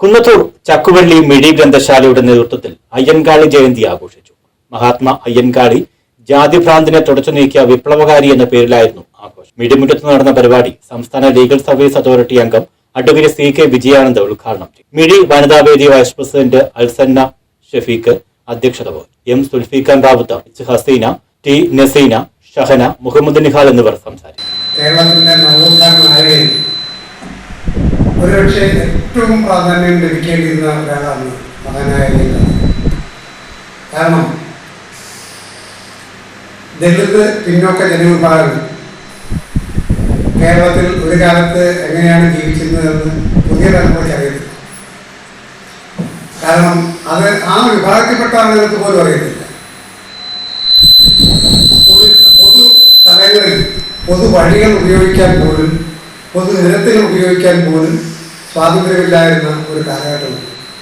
കുന്നത്തൂർ ചക്കുവള്ളി മിഴി ഗ്രന്ഥശാലയുടെ നേതൃത്വത്തിൽ അയ്യൻകാളി ജയന്തി ആഘോഷിച്ചു. മഹാത്മാ അയ്യൻകാളി ജാതിഭ്രാന്തിനെ തുടച്ചു നീക്കിയ വിപ്ലവകാരി എന്ന പേരിലായിരുന്നു ആഘോഷം. മിഴിമുറ്റത്ത് നടന്ന പരിപാടി സംസ്ഥാന ലീഗൽ സർവീസ് അതോറിറ്റി അംഗം അഡ്വക്കേറ്റ് സി കെ വിജയാനന്ദ് ഉദ്ഘാടനം ചെയ്തു. മിഴി വനിതാവേദി വൈസ് പ്രസിഡന്റ് അൽസന്ന ഷഫീഖ് അധ്യക്ഷത വഹിച്ചു. എം സുൽഫീഖാൻ റാവുത്ത ഹസീന ടി നസീന ഷഹന മുഹമ്മദ് നിഹാൽ എന്നിവർ സംസാരിച്ചു. കേരളത്തിന്റെ ഒരുപക്ഷെ ഏറ്റവും പ്രാധാന്യം ലഭിക്കേണ്ടിയിരുന്ന ഒരാളാണ് മഹാനായ കാരണം ദളിത് പിന്നോക്ക ജനവിഭാഗങ്ങൾ കേരളത്തിൽ ഒരു കാലത്ത് എങ്ങനെയാണ് ജീവിച്ചിരുന്നതെന്ന് പുതിയ തലമുറയ്ക്ക് അറിയത്തില്ല. കാരണം അത് ആ വിഭാഗത്തിൽപ്പെട്ട ആളുകൾക്ക് പോലും അറിയത്തില്ല. പൊതു സ്ഥലങ്ങളിൽ പൊതു വഴികൾ ഉപയോഗിക്കാൻ പോലും പൊതു നിരത്തിൽ ഉപയോഗിക്കാൻ പോലും സ്വാതന്ത്ര്യമില്ലായിരുന്ന ഒരു കാലഘട്ടമുണ്ട്.